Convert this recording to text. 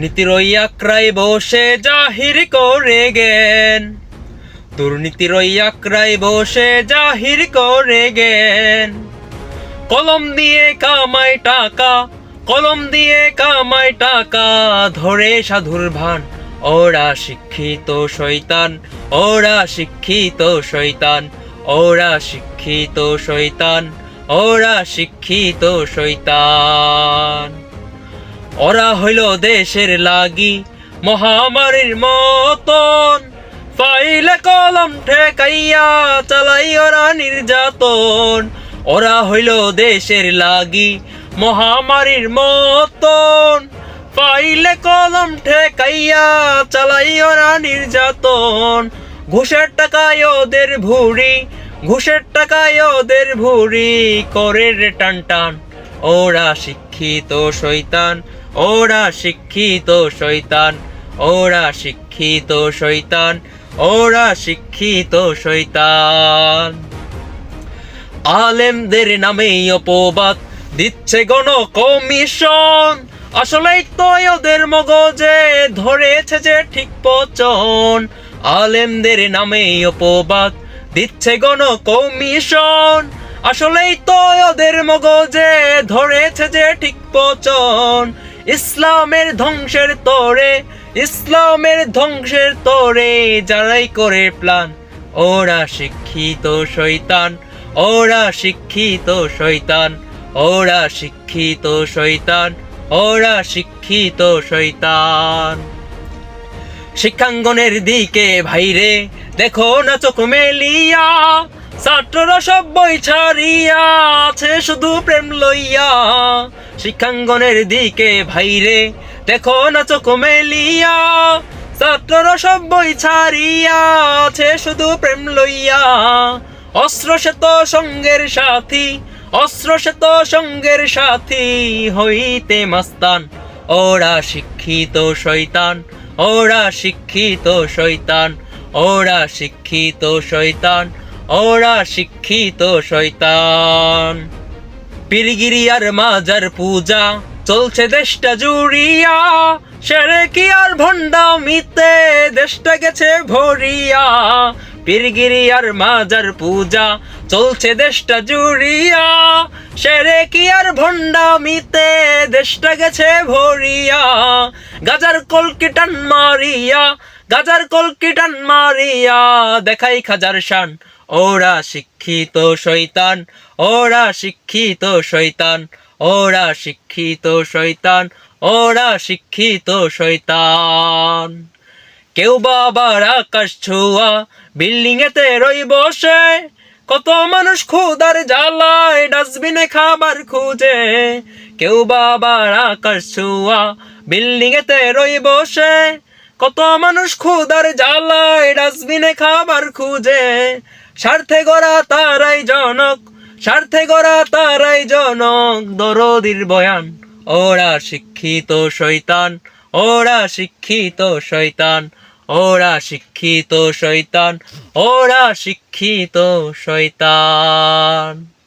দুর্নীতির ওই আক্রাই বসে জাহির করে গেন দুর্নীতির ওই আক্রাই বসে জাহির করে গেন কলম দিয়ে কামাই টাকা, কলম দিয়ে কামাই টাকা, ধরে সাধুর ভান, ওরা শিক্ষিত শৈতান ওরা শিক্ষিত শৈতান ওরা শিক্ষিত শৈতান ওরা শিক্ষিত শয়তান। ওরা হইল দেশের লাগি মহামারীর মতন। ফাইলে কলম ঠেকাইয়া চালাই ওরা নির্যাতন। ওরা হইল দেশের লাগি মহামারীর মতন। ফাইলে কলম ঠেকাইয়া চালাই ওরা নির্যাতন। ঘুষের টাকায় ওদের ভুড়ি, ঘুষের টাকায় ওদের ভুড়ি করে টান টান। ওরা শিক্ষিত শৈতান ওরা শিক্ষিত শৈতান ওরা শিক্ষিত শৈতান ওরা শিক্ষিত শৈতান আলেমদের নামেই অপবাদ দিচ্ছে গণ কমিশন আসলেই তো ওদের মগজে ধরেছে যে ঠিক পচন। আলেমদের নামেই অপবাদ দিচ্ছে গণ কমিশন আসলেই তো ওদের মগজে ধরেছে যে ঠিক পচন। ইসলামের ধ্বংসের তরে, ইসলামের ধ্বংসের তরে যারাই করে প্ল্যান ওরা শিক্ষিত শৈতান ওরা শিক্ষিত শৈতান ওরা শিক্ষিত শৈতান ওরা শিক্ষিত শৈতান শিক্ষাঙ্গনের দিকে ভাইরে, দেখো না চোখ মেলিয়া, ছাত্ররা সব বই ছাড়িয়া আছে শুধু প্রেম লইয়া। শিক্ষাঙ্গনের দিকে ভাইরে। দেখো না চোখ মেলিয়া, ছাত্ররা সব ছাড়িয়া, আছে শুধু প্রেম লইয়া। অস্ত্র সে তো সঙ্গের সাথী, অস্ত্র সে তো সঙ্গের সাথী, হইতে মাস্তান। ওরা শিক্ষিত শৈতান ওরা শিক্ষিত শৈতান ওরা শিক্ষিত শৈতান ওরা শিক্ষিত শৈতান পীরগিরি আর মাজার পূজা, চলছে দেশটা জুড়িয়া। সেরে কি আর ভণ্ডামিতে দেশটা গেছে ভরিয়া। পীরগিরি আর মাজার পূজা, চলছে দেশটা জুড়িয়া। সেরে কি আর ভণ্ডামিতে দেশটা গেছে ভরিয়া। গাজার কলকিটান মারিয়া, গাজার কলকিটান মারিয়া, দেখাই খাজার শান। ওরা শিক্ষিত শৈতান ওরা শিক্ষিত শৈতান ওরা শিক্ষিত শৈতান ওরা শিক্ষিত শৈতান কেউ বাবার আকাশ ছোঁয়া বিল্ডিং এতে রই বসে, কত মানুষ ক্ষুদার জ্বালায়, ডাস্টবিনে খাবার খুঁজে। কেউ বাবার আকাশ ছোঁয়া বিল্ডিং এতে রই বসে মানুষ ক্ষুদার জ্বালায় ডাস্টবিনে খাবার খুঁজে। স্বার্থে গড়া তারাই জনক, স্বার্থে গড়া তারাই জনক, দরদির বয়ান। ওরা শিক্ষিত শৈতান ওরা শিক্ষিত শৈতান ওরা শিক্ষিত শৈতান ওরা শিক্ষিত শৈতান